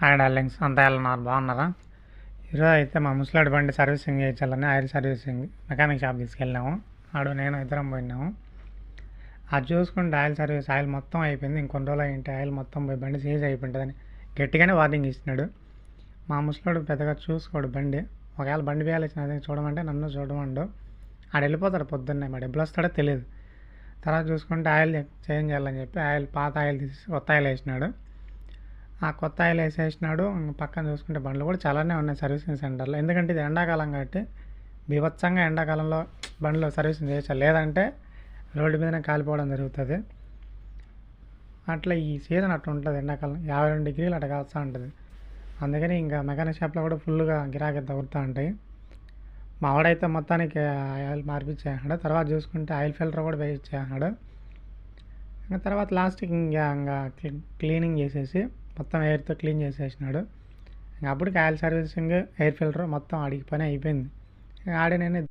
Hi darlings అంతా వెళ్ళన్నారు బాగున్నారా? ఈరోజు అయితే మా ముసలాడి బండి సర్వీసింగ్ చేయించాలని ఆయిల్ సర్వీసింగ్ మెకానిక్ షాప్ తీసుకెళ్ళాము. ఆడు నేను ఇద్దరం పోయినాము. అది చూసుకుంటే ఆయిల్ సర్వీస్ ఆయిల్ మొత్తం అయిపోయింది. ఇంకొన్ని రోజులు అయింటే ఆయిల్ మొత్తం పోయి బండి సీజ్ అయిపోయింటుందని గట్టిగానే వార్నింగ్ ఇస్తున్నాడు. మా ముసలాడు పెద్దగా చూసుకోడు బండి. ఒకవేళ బండి వేయాలి అదే చూడమంటే నన్ను చూడమండు. ఆడు వెళ్ళిపోతాడు పొద్దున్నే. మరి ఎప్పుడు వస్తాడో తెలియదు తర్వాత చూసుకుంటే ఆయిల్ చేంజ్ చేయాలని చెప్పి ఆయిల్ పాత ఆయిల్ తీసి కొత్త ఆయిల్ వేసినాడు. ఆ కొత్త ఆయిల్ వేసేసినాడు. పక్కన చూసుకుంటే బండ్లు కూడా చాలానే ఉన్నాయి సర్వీసింగ్ సెంటర్లో. ఎందుకంటే ఇది ఎండాకాలం కాబట్టి బీభత్సంగా ఎండాకాలంలో బండ్లు సర్వీసింగ్ చేయాలి లేదంటే రోడ్డు మీదనే కాలిపోవడం జరుగుతుంది. అట్లా ఈ సీజన్ అట్లా ఉంటుంది ఎండాకాలం. యాభై రెండు డిగ్రీలు అట్లా కాస్తా ఉంటుంది. అందుకని ఇంకా మెకానిక్ షాప్లో కూడా ఫుల్గా గిరాకీ తగ్గుతూ ఉంటాయి. మా వాడైతే మొత్తానికి ఆయిల్ మార్పిచ్చేసాడు తర్వాత చూసుకుంటే ఆయిల్ ఫిల్టర్ కూడా వేయించేసాడు ఇంకా తర్వాత లాస్ట్కి ఇంకా ఇంకా క్లీనింగ్ చేసేసి మొత్తం ఎయిర్తో క్లీన్ చేసేసినాడు. ఇంకా అప్పటికి ఆయిల్ సర్వీసింగ్ ఎయిర్ ఫిల్టర్ మొత్తం ఆడికి పని అయిపోయింది. ఆడే నేను